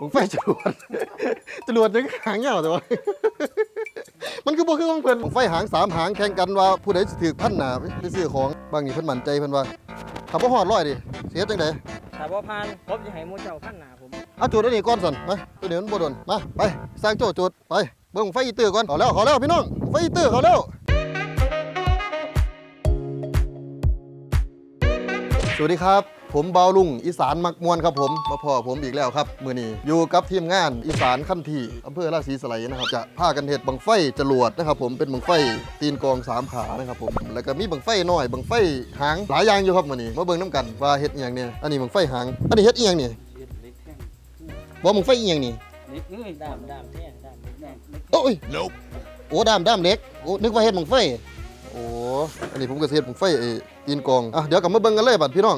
บังไฟจรวด จรวดยังหางยาวแต่ว่า มันคือบ่คือของเพิ่นบังไฟหางสามหางแข่งกันว่าผู้ใดสิถือพันหนาไปซื้อของบางนี่เพิ่นมั่นใจเพิ่นว่าถ้าบ่ฮอดร้อยดิสิเฮ็ดจังไดถ้าบ่ผ่านผมจะให้หมู่เจ้าพันหน้าผมเอาจุดอันนี้ก่อนสั่นมาตัวนี้มันบ่โดนมาไปสร้างโจจุดไปเบิ่งบั้งไฟอีตื้อก่อนเอาแล้วเอาแล้วพี่น้องบั้งไฟอีตื้อเขาแล้ว วัสดีครับ ผมเบาลุงอีสานมักมวนครับผมมาพอผมอีกแล้วครับ มือนี้อยู่กับทีมงานอีสานขั้นที่อำเภอราศีสไลยนะครับจะพากันเห็ดบังไฟจรวดนะครับผมเป็นบังไฟตีนกองสามขานะครับผมแล้วก็มีบังไฟน้อยบังไฟหางหลายอย่างอยู่ครับมือนี้มาเบิ่งน้ำกันว่าเฮ็ดอหย่างเนี่ยอันนี้บังไฟหางอันนี้เฮ็ดอีหยังเนี่ยบ่บังไฟอีหยังนี่ดามดามแท่งดามแท่งโอ้ยโอ้ดามดามเล็กโอ้นึกว่าเฮ็ดบังไฟโอันนี้ผมก็สิเทียมผมไฟไอ้ตีนกองอะเดี๋ยวกลับมาเบิ่งกันเลยบัดพี่น้อง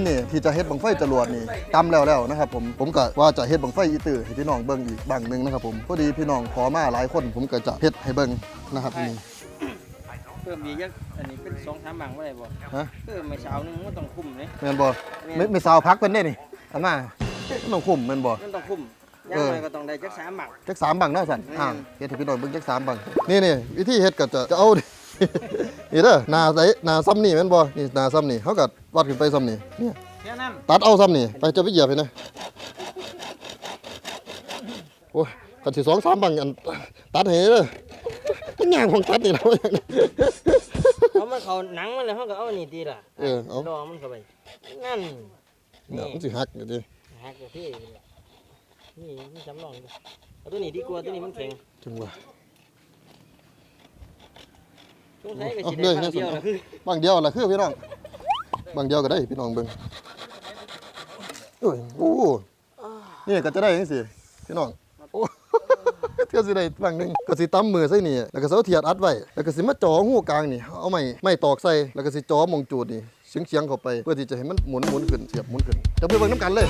นนี้ที่จะเฮ็ดบังไฟจรวดนี่ตำแล้วแล้วนะครับผมผมก็ว่าจะเฮ็ดบังไฟอีตือให้พี่น้องเบิ่งอีกบางหนึงนะครับผมพอดีพี่น้องขอมาหลายคนผมก็จะเฮ็ดให้เบิ่งนะครับนี่เพิ่มอีกจักอันนี้เป็น2 3บังบ่ได้บ่ฮะเพิ่มไม่เช้านึงมันต้องคุ้มเลยแม่นบ่ไม่ไม่สาวพักเพิ่นได้นี่เอามามันต้องคุมแม่นบ่มันต้องคุ้มอย่างเออน้อยก็ต้องได้จัก3บังจักสามบังเนาะสั่นอืมอ่าเฮ็ดให้พี่น้องเบิ่งจักสามบังนี่นี่วิธีเฮ็ดก็จะจะเอา นี่เด้อหน้าใสหน้าซ้ำนี่แม่นบ่นี่หน้าซ้ำนี่เฮาก็วัดขึ้นไปซ้ำนี่เนี่ยแค่นั้นตัดเอาซ้ำนี่ไปจะไปเหยียบเห็นนะโอ้ยกันสิสองสามบังอันตัดให้เด้อมันยากของตัดนี่นะเอามันเข้าหนังมันเลยเฮาก็เอาอันนี้ตีล่ะเออเอาดองมันเข้าไปนั่นเดี๋ยวนี่มันสิหักอยู่ดิหักกับพี่นี่นี่สำรองดิเอาตัวนี้ดีกว่าตัวนี้มันแข็งจังหวะ สงสัยก็เอาสิเลได้ยครั้งเดียวเนี่ยล่ะคือบังเดียวล่ะคือพี่น้องบังเดียวก็ได้พี่น้องเบิ่งโอ้ยโอ้นี่ก็จะได้จังซี่พี่น้องโอ้เที่ยวสิได้บังหนึงก็สิตำมือใส่นี่แล้วก็เสาเทียดอัดไว้แล้วก็สิมาจ่อหูกลางนี่เอาไม้ไม้ตอกใส่แล้วก็สิจ่อมองจูดนี่เฉียงๆเข้าไปเพื่อที่จะให้มันหมุนหมุนขึ้นเสียบหมุนขึ้นจะไปเบิ่งน้ำกันเลย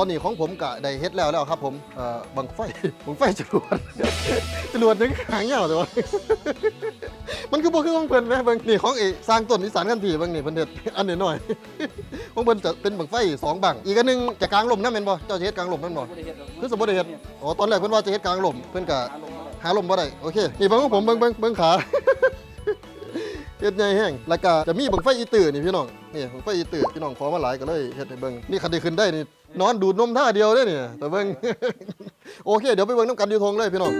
ตอนนี้ของผมก็ได้เฮ็ดแล้วแล้วครับผมเอ่อบังไฟบังไฟจรวดจรวดยังหางยาวแต่ว่ามันคือบ่คือของเพิ่นแหมเบิ่งนี่ของเอกสร้างต้นนิสานกันทีเบิ่งนี่เพิ่นเฮ็ดอันนี้หน่อยของเพิ่นจะเป็นบังไฟสองบังอีกอันหนึงจะกลางลมนะแม่นบ่เจ้าจะเฮ็ดกลางลมแม่นบ่คือสมมุติได้เฮ็ดอ๋อตอนแรกเพิ่นว่าจะเฮ็ดกลางลมเพิ่นก็หาลมบ่ได้โอเคนี่เบิ่งของผมเบิ่งเบิ่งเบิ่งขา เฮ็ดใหญ่แห้งแล้วก็จะมีบังไฟอีตื่นนี่พี่น้องนี่บังไฟอีตื่นพี่น้องขอมาหลายก็เลยเฮ็ดให้เบิ่งนี่คันได้ขึ้นได้นี่นอนดูดนมท่าเดียวได้เนี่ยแต่เบิ่งโอเค เดี๋ยวไปเบิ่งน้ำกันอยู่ทงเลยพี่น้อง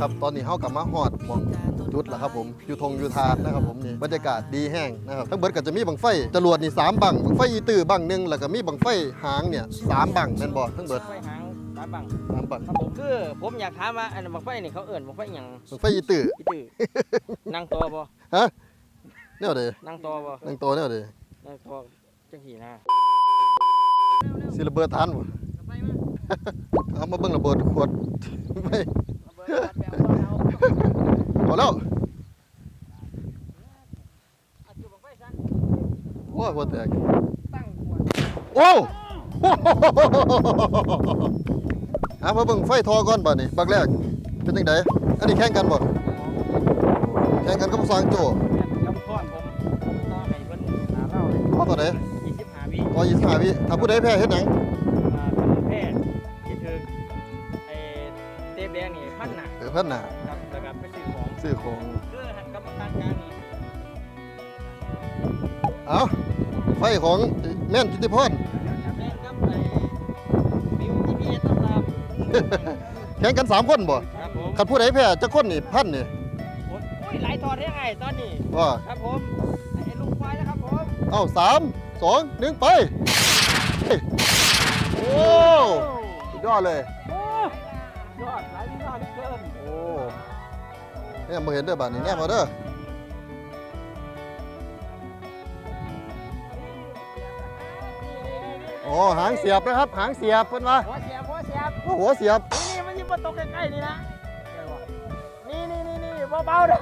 ครับตอนนี้เฮากลับมาฮอดหมองจุดแล้วครับผมอยู่ทงอยู่ทานนะครับผมนี่บรรยากาศดีแห้งนะครับทั้งเบิดก็จะมีบังไฟจรวดนี่สามบังบังไฟอีตื้อบังหนึงแล้วก็มีบังไฟหางเนี่ยสามบังแม่นบ่ทั้งเบิดไฟหางตาบังสามบังครับผมคือผมอยากถามว่าอันบังไฟนี่เขาเอิ่นบังไฟหยังบังไฟอีตื้อพี่ตื้อนั่งตอบ่ฮะแนวเด้นั่งตอบ่นั่งโตแนวเด้นั่งตอจังสีนะสิระเบิดทันบ่ไปมาเอามาเบิ่งระเบิดขวดไปเอาเบิดแบบเอา พอแล้ว เอาจุดบังไฟซะ ว้า บ่แตกตั้งขวดโอ้เอามาเบิ่งไฟทอก่อนบัดนี้บักแรกเป็นจังไดอันนี้แข่งกันบ่แข่งกันกับสร้างโจกำพอนผมผมต่อให้เพิ่นหาเล่าเลยพอตัวใด25วิพอ25วิถ้าผู้ใดแพ้เฮ็ดหยังอ่าเป็นแพทย์ที่ถึงไอ้เตแดงนี่พันหนักเออเพิ่นน่ะครับแล้วก็ไปซื้อของซื้อของ เอาไฟของแม่นกิติพรแม่งครับไอ้บิวที่พี่ต้องรับแข่งกันสามคนบ่ครับผมคันผู้ใดแพ้จักคนนี่พันนี่โอ้ยหลายทอดได้ไงตอนนี้ว่าครับผมไอ้ลูกควายนะครับผมเอ้าสามสองหนึ่งไปเฮ้ยโอ้สุดยอดเลยโอ้ยอดหลายที่ยอดเหลือเกินโอ้เนี่ยมาเห็นเด้อบ้านนี้แน่มาเด้อ โอ้หางเสียบนะครับ หางเสียบเพิ่นว่าหัวเสียบหัวเสียบโอ้หัวเสียบนี่นี่มันยิ่งมาตกใกล้ๆนี่นะนี่นี่นี่นี่เบาๆเด้อ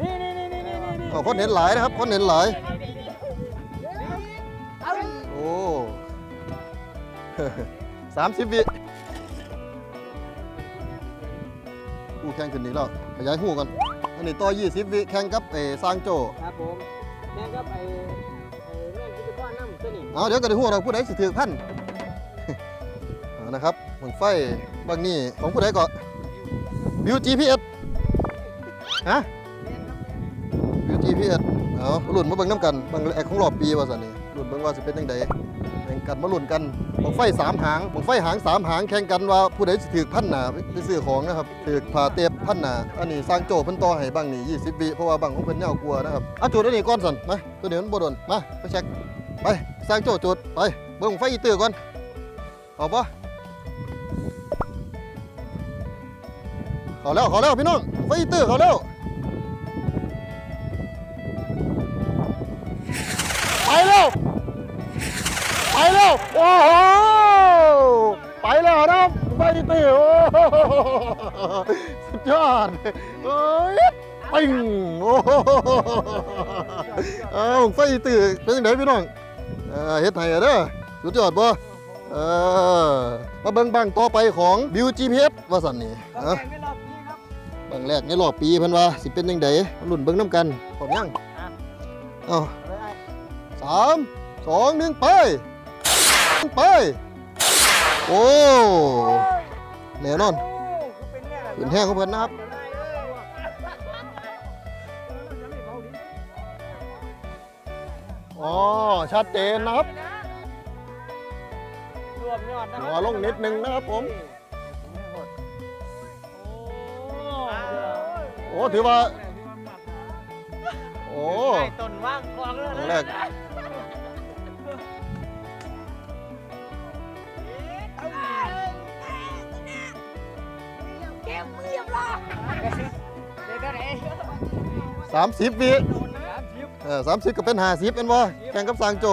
นี่นี่นี่นี่นี่นี่โอ้คนเห็นหลายนะครับคนเห็นหลายเอาโอ้สามสิบวิกูแข่งขึ้นนี้แล้วขยายหูกันอันนี้ต่อยี่สิบวิแข่งกับเอซางโจครับผมแม่งครับไอ้ไอ้ เอาเดี๋ยวก็ได้หูเราผู้ใดสิถือพันนะครับบังไฟบางนี่ของผู้ใดก็บิว GPS ฮะบิว GPS เอาหลุ่นมาเบิ่งน้ำกันบางแอคของรอบปีว่าสันนี่หลุ่นเบิ่งว่าสิเป็นยังไงแข่งกันมาหลุ่นกันบังไฟสามหางบังไฟหางสามหางแข่งกันว่าผู้ใดสิถือพันหนาไปซื้อของนะครับถือผ่าเต็บพันหนาอันนี้สร้างโจเพิ่นต่อให้บางนี่20วิเพราะว่าบางของเพิ่นแนวกลัวนะครับเอาจุดอันนี้ก่อนสันมาตัวนี้มันบ่โดนมาไปเช็ค ไปสร้างโจจุดไปเบิ่งไฟอีเตือก่อนเอาปะขาแล้วขาแล้วพี่น้องไฟอีเตือขาแล้วไปแล้วไปแล้วโอ้โหไปแล้วนะไฟอีเตือโอ้โหสุดยอดเอ้ยปิงโอ้โหเอาไฟอีเตือเป็นยังไงพี่น้อง เออเฮ็ดให้อะเด้อสุดยอดบ่เออมาเบิ่งบังต่อไปของบิว GPS ว่าสั่นนี่ก็เอ้าแข่งไม่รอบนี้ครับบังแรกในรอบปีเพิ่นว่าสิเป็นจังไดมาลุ้นเบิ่งนํกันพร้อมยังอะเอ้าเอาไว้สามสองหนึ่งไป ไป โอ้แน่นอนโอ้คือเป็นแน่ขึ้นแห้งของเพิ่นนะครับ อ๋อชัดเจนนะครับ รวมยอดนะครัหัวลงนิดนึงนะครับผม โอ้ถือว่า โอ้ใต้ต้นว่างกองเลยครั้งแรกเก็บมือเรียบร้อยเด็กกันเองสามสิบวิโดนนะทิพย์ เออสามสิบก็เป็นห้าสิบเป็นบ่แข่งกับสางโจ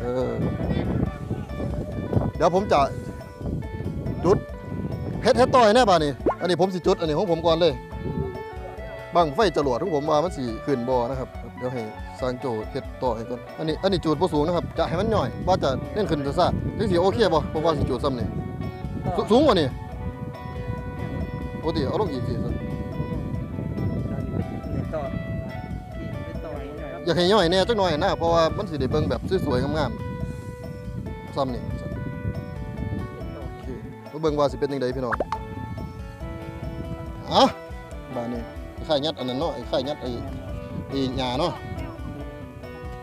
เออเดี๋ยวผมจะจุดเฮ็ดเฮ็ดต่อยแน่ป่ะนี่อันนี้ผมสิจุด อันนี้ของผมก่อนเลยบังไฟจรวดของผมว่ามันสิขึ้นบ่นะครับ เดี๋ยวให้สางโจเฮ็ดต่อให้ก่อนอันนี้อันนี้จุดบ่สูงนะครับ จะให้มันย่อย ว่าจะเล่นขึ้นจะซ่าจังสิโอเคบ่ผมว่าสิจุดซ้ำนี่สูงกว่านี่โอ้กติเอาลงอีกสิ อให้หน่อยากให้ย่อยแน่จักหน่อยนะเพราะว่ามันสิได้เบิ่งแบบสวยๆงามๆซ้ำนี่โอเคมาเบิ่งว่าสิเป็นจังไดพี่น้องอะบาดนี้ไข่ยัดอันนั้นเนาะไอ้ไข่ยัดไอ้ไอ้หญ้าเนาะ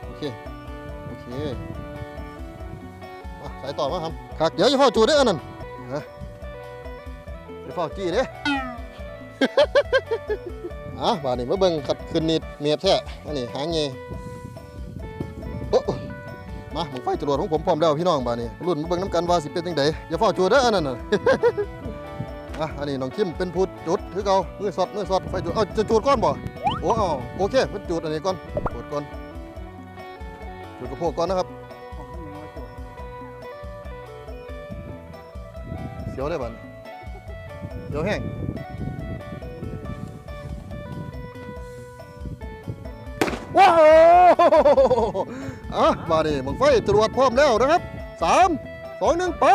โอเคโอเคอะสายต่อมาครับคักเดี๋ยวอย่าเฝ้าจูดเด้ออันนั้นฮะอย่าเฝ้าจี้เด้ อะบาดนี้มาเบิ่งขัดขึ้นนิดเมียบแท้อันนี้หางเงยโอ้มาหมึงไฟจรวดของผมพร้อมแล้วพี่น้องบาดนี้รุ่นมาเบิ่งน้ำกันว่าสิเป็นจังไดอย่าเฝ้าจูดเด้ออันนั้นน่ะอะอันนี้น้องคิมเป็นผู้จุดคือเก่ามือสดมือสดไฟจุดเอาจะจูดก่อนบ่โอ้เอาโอเคเพิ่นจูดอันนี้ก่อนจูดก่อนจูดกระโพกก่อนนะครับเสียวได้บัดนี้เสียวแห้ง ว้าวอะมาดิมึงไฟตรวจพร้อมแล้วนะครับสามสองหนึ่งไป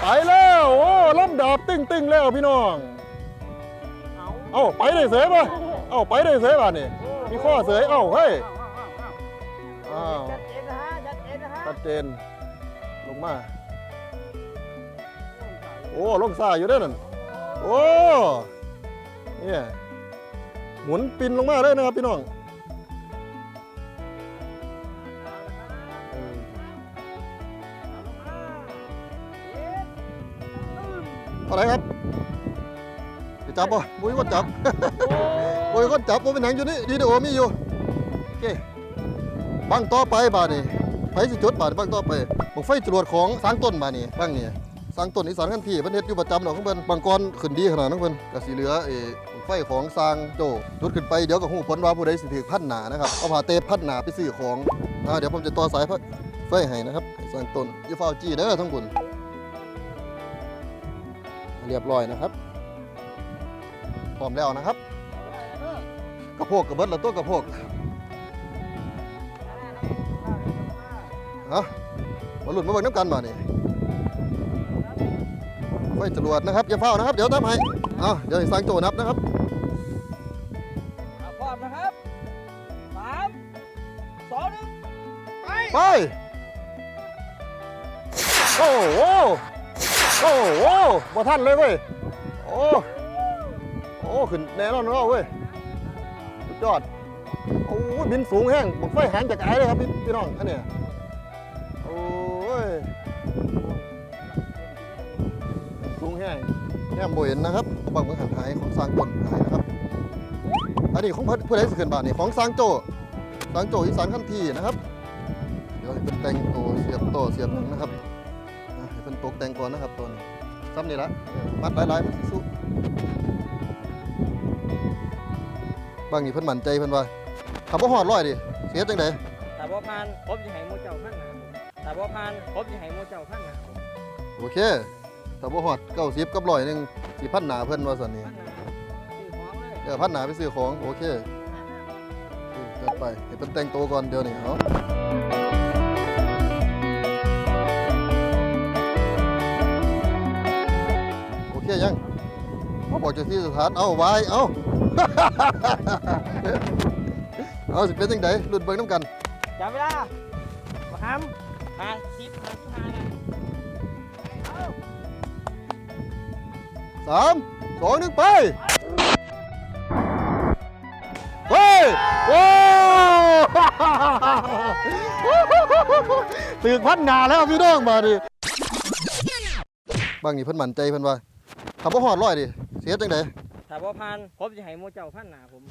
ไปแล้วโอ้ลำดาบตึ้งตึ้งแล้วพี่น้อง เอ้าไปได้เสยป่ะเอ้าไปได้เสยป่ะนี่มีข้อเสยเอ้าเฮ้ยอ้าวชัดเจนนะฮะชัดเจนนะฮะชัดเจนลงมาโอ้ลงซ่าอยู่เด้วยนั่นโอ้เนี่ยหมุนปินลงมาเลยนะครับพี่น้อง เท่าไหรครับจะจับป่ะบุ้ยคนจับบุ้ยคนจับผมเป็นหนังอยู่นี่ดีดีโอมีอยู่โอเคบังต่อไปบาดนี่ไฟสิจุดบาดบังต่อไปบังไฟจรวดของสร้างต้นบาดนี่บังนี่สร้างต้นอีสานกันที่เพิ่นเฮ็ดอยู่ประจำเนาะของเพิ่นบางกรขึ้นดีขนาดนั้นเพิ่นก็สิเหลือเออบั้งไฟของสร้างโจจุดขึ้นไปเดี๋ยวก็ฮู้ผลว่าผู้ใดสิถือพันหนานะครับเอาผ้าเตปพันหนาไปซื้อของอ่าเดี๋ยวผมจะต่อสายไฟให้นะครับให้สร้างต้นอย่าฟ้าวจี้เด้อทั้งบุญเรียบร้อยนะครับพร้อมแล้วนะครับ กระโพกกระเบิดแล้วตัวกระโพกเอามาหลุดมาเบิ่งน้ำกันมานี่ไฟจรวดนะครับอย่าเฝ้านะครับ เดี๋ยวนับให้เอาเดี๋ยวให้สร้างโจนับนะครับเอาพร้อมนะครับสามสองหนึ่งไป ไป โอ้โห โอ้โหบ่ทันเลยเว้ย โอ้ โอ้ขึ้นแน่นอนเนาะเว้ยสุดยอด โอ้ยบินสูงแห้งบักไฟหางจากไอ้เลยครับพี่พี่น้องอันเนี้ยโอ้ย สูงแห้งแง่มโบเห็นนะครับบางเมืองหันหายของสร้างต้นหายนะครับ อันนี้ของเพิ่นผู้ใดสิขึ้นบ้านนี่ของสร้างโจสร้างโจอีสานคันทีนะครับ เดี๋ยวเพิ่นแต่งโตวเสียบโตเสียบหนังนะครับ ตกแต่งก่อนนะครับตัวนี้ซ้ำนี่ละเออมัดหลายๆมันสิสู้บางนี่เพิ่นมั่นใจเพิ่นว่าขับบ่ฮอดร้อยดิเสียจังไดแต่บ่ผ่านผมจะให้หมูเจ้าขั้นหนาผมแต่บ่ผ่านผมจะให้หมูเจ้าขั้นหนาผมโอเคถ้าบ่ฮอด90กับร้อยหนึงสิพันหนาเพิ่นว่าซั่นนี่ขั้นหนาซื้อของเลยเดี๋ยวพันหนาไปซื้อของ โอเคโอเคจัดไปให้เพิ่นแต่งตัวก่อนเดี๋ยวนี้เอาโอกจะที่สถาน เอาไว้เอา เอาสิเป็นจังไดรุ่นเบิ่งน้ำกันจับเวลามาทำมาสิบมาสิบห้านะเอาสามสองหนึ่งไปเฮ้ยโอ้ตื่นพันหนาแล้วพี่น้องมาดิบางนี่เพิ่นมั่นใจเพิ่นว่าขับบ่ฮอดร้อยดิ เสียจังไดถ้าบ่ผ่านผมจะให้หมูเจ้าขั้นหนาผม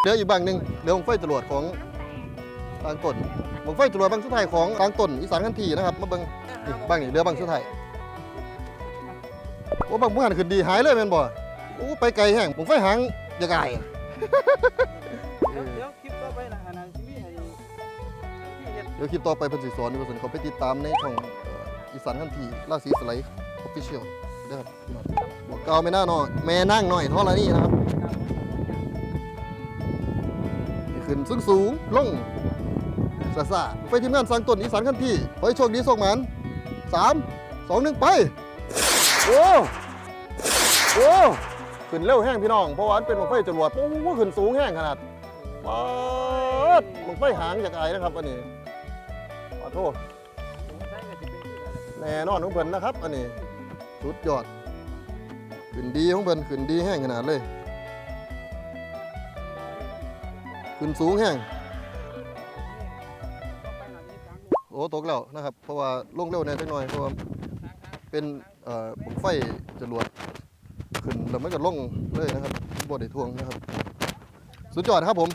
เหลืออีกบางหนึงเหลือบังไฟจรวดของทางต้นบังไฟจรวดบางสุดท้ายของทางต้นอีสานคันทีนะครับมาเบิ่งนี่บางนี่เหลือบางสุดท้ายโอ้บางผู้หันขึ้นดีหายเลยแม่นบ่โอ้ไปไกลแห้งบังไฟหางอย่าไกลเดเดี๋ยวคลิปต่อไปเพิ่นสิสอนอยู่ว่าซั่นเขาไปติดตามในช่องเอ่ออีสานคันทีราศีสไลด์ออฟฟิเชียลเด้อครับพี่น้องบอกเก่าไม่น่าน้อยแม่นั่งหน้อยเท่าไรนี่นะครับขึ้นสูงสูงๆลงซาซาไปทีมงานสร้างต้นอีสานขั้นทีขอให้โชคดีโชคหมันสามสองหนึ่งไป โอ้ โอ้ ขึ้นเร็วแห้งพี่น้อง เพราะว่ามันเป็นบังไฟจรวดโอ้โหขึ้นสูงแห้งขนาดปาดบังไฟหางจากไอ้นะครับอันนี้ โทษแน่นอนของเพิ่นนะครับ อันนี้สุดยอดขึ้นดีของเพิ่นขึ้นดีแห้งขนาดเลยขึ้นสูงแห้งโอ้ตกแล้วนะครับ เพราะว่าลงเร็วแน่จังหน่อยเพราะว่าเป็นเอ่อบังไฟจรวดขึ้นแล้วมันก็ลงเลยนะครับบ่ได้ทวงนะครับ สุดยอดครับผม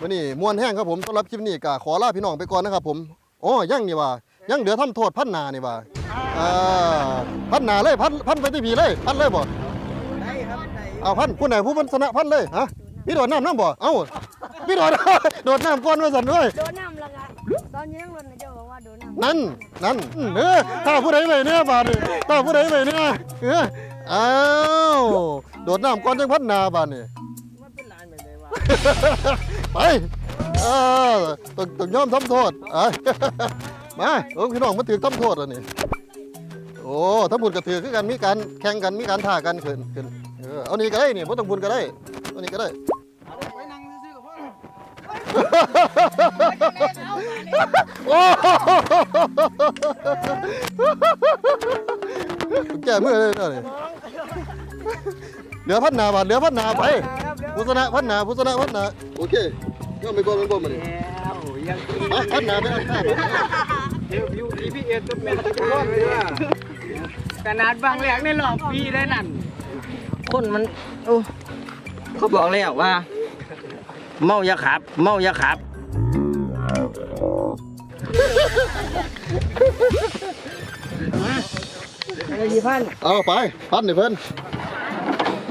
วันนี้มวนแห้งครับผมสำหรับคลิปนี้ก็ขอลาพี่น้องไปก่อนนะครับผม อ๋อยังนี่ว่ายังเหลือทำโทษพันนานี่ว่าอ่าพันนาเลยพันพันไปที่ผีเลยพันเลยบ่ได้ครับได้เอาพันผู้ไหนผู้มันชนะพันเลยฮะพี่โดดน้ำน้ำบ่เอ้าพี่โดดโดดน้ำก้อนมาสั่นด้วยโดนน้ำและกันตอนนี้ยังรถนะเจ้าบอกว่าโดนน้ำนั่นนั่นเออถ้าผู้ใดไปเนี่ยบาดนี่ถ้าผู้ใดไปเนี่ยเอออ้าวโดดน้ำก้อนจังพันนาบาดนี่มันเป็นลานแบบไหนวะไป เออต้องต้องยอมทำโทษเอ้ยมาโอ้พี่น้องมาถือทำโทษอันนี้โอ้ถ้าบุญกระถือคือกันมีการแข่งกันมีการท่ากันขึ้นขึ้นเออเอานี่ก็ได้นี่บ่ต้องบุญก็ได้เอานี่ก็ได้ ไปนั่งซื้อกับพ่อโอ้แก้มือเลยนะนี่เหลือพันนาบาทเหลือพันนาไปพุทธนะพันนาพุทธนะพันนาโอเค ก็ไม่กลัวมันบ่มาดิแล้วยังกินมาพันนาไปเอาข้าวเดี๋ยววิว GPS ต้องเป็นทุกคนเลยว่ะขนาดบางแหลกในหลอกปีได้นั่น คนมันโอ้เขาบอกแล้วว่า เมาอย่าขับ เมาอย่าขับอะไรกี่พันเอาไป พันนี่เพิ่น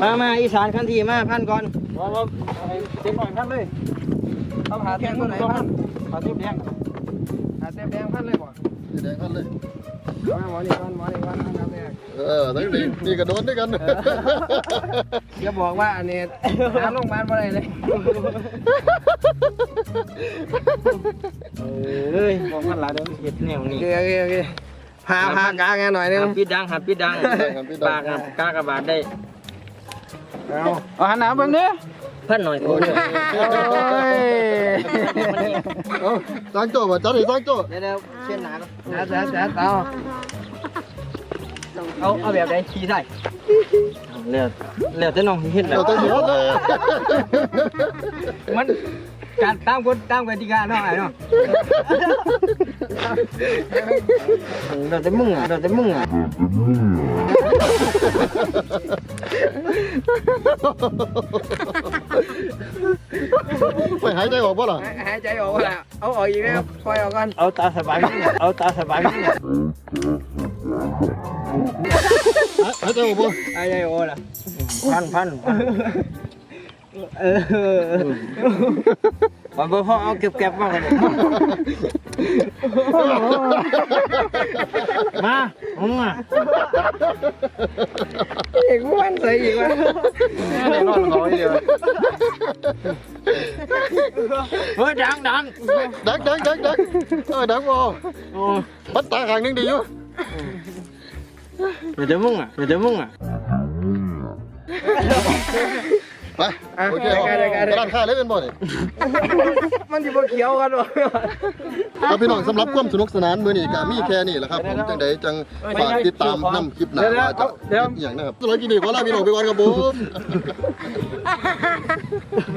มามาอีสานคันทีมาพันก่อนว่าว่าเต็มหน่อยพันเลย ต้องหาเต็มไหนพันหาเต็มแดงหาเต็มแดงพันเลยบ่สีแดงพันเลยมาหมอนี่พันหมอนี่พันอันดับแรกเออทั้งนี้นี่ก็โดนด้วยกันอย่าบอกว่าอันนี้หาโรงพยาบาลอะไรเลยเอ้ยบอกมันหลายเด้อเห็ดแนวโอนี้เคโอเคโอเคพาพากลางกันหน่อยนึงหับปิดดังหับปิดดังหับปิดดังปากหับกากระบาดได้เอาเอาหันหน้าเบิ่งเด้อ พันหน่อยโอ้ยโอ้ยเอาสร้างโจ้บ่จัดให้สร้างโจ้เดี๋ยวเดี๋ยวเส้นหนาก่อนจัดจัดจัดเอาเอาเอาแบบไหนขี่ใส่เลือดเลือดจะน้องเห็นแล้วต้องหัวเมันการตามกฎตามกติกาเนาะไอ้เนาะเลือดจะมึงอะเลือดจะมึงอะ ไปหายใจออกบ่ล่ะหายใจออกว่าเอาออกอีกแล้วปล่อยออกก่อนเอาตาสบายมึงอะเอาตาสบายมึงอะหายใจออกบ่หายใจออกล่ะพันพันพันเออมันบ่พอเอาเก็บเก็บมากันมามึงอะ อีกวันใส่อีกวันนอนเขาเดียวเฮ้ยดังดังดักดักดักดักเออดักบ่โอ้ปัดตาข้างหนึงดีอยู่เดี๋ยวจะมึงอะเดี๋ยวจะมึงอะ ไปโอเคเอาไปร้านค้าเลยเป็นบ่นี่มันอยู่บนเขียวกันวะครับพี่น้องสำหรับความสนุกสนานมื้อนี้ก็มีแค่นี้แหละครับผมจังใดจังฝากติดตามนํคลิปหน้าว่าจะเฮ็ดอหย่างนะครับสำหรับคลิปนี้ขอลาพี่น้องไปก่อนครับผม